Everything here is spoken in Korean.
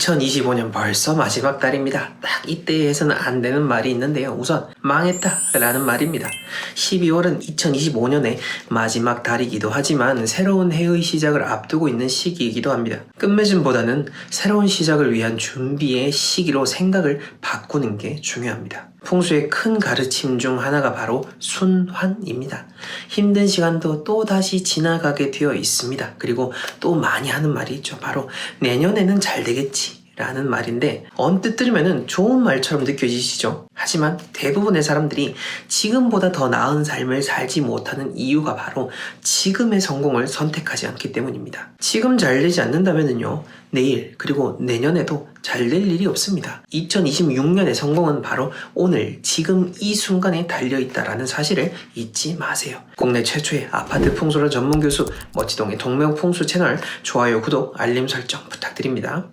2025년 벌써 마지막 달입니다. 딱 이때 해서는 안 되는 말이 있는데요. 우선 망했다 라는 말입니다. 12월은 2025년의 마지막 달이기도 하지만 새로운 해의 시작을 앞두고 있는 시기이기도 합니다. 끝맺음보다는 새로운 시작을 위한 준비의 시기로 생각을 바꾸는 게 중요합니다. 풍수의 큰 가르침 중 하나가 바로 순환입니다. 힘든 시간도 또 다시 지나가게 되어 있습니다. 그리고 또 많이 하는 말이 있죠. 바로 내년에는 잘 되겠지. 라는 말인데 언뜻 들으면 좋은 말처럼 느껴지시죠? 하지만 대부분의 사람들이 지금보다 더 나은 삶을 살지 못하는 이유가 바로 지금의 성공을 선택하지 않기 때문입니다. 지금 잘 되지 않는다면요 내일 그리고 내년에도 잘 될 일이 없습니다. 2026년의 성공은 바로 오늘 지금 이 순간에 달려있다라는 사실을 잊지 마세요. 국내 최초의 아파트 풍수를 전문 교수 멋지동의 동명 풍수 채널 좋아요 구독 알림 설정 부탁드립니다.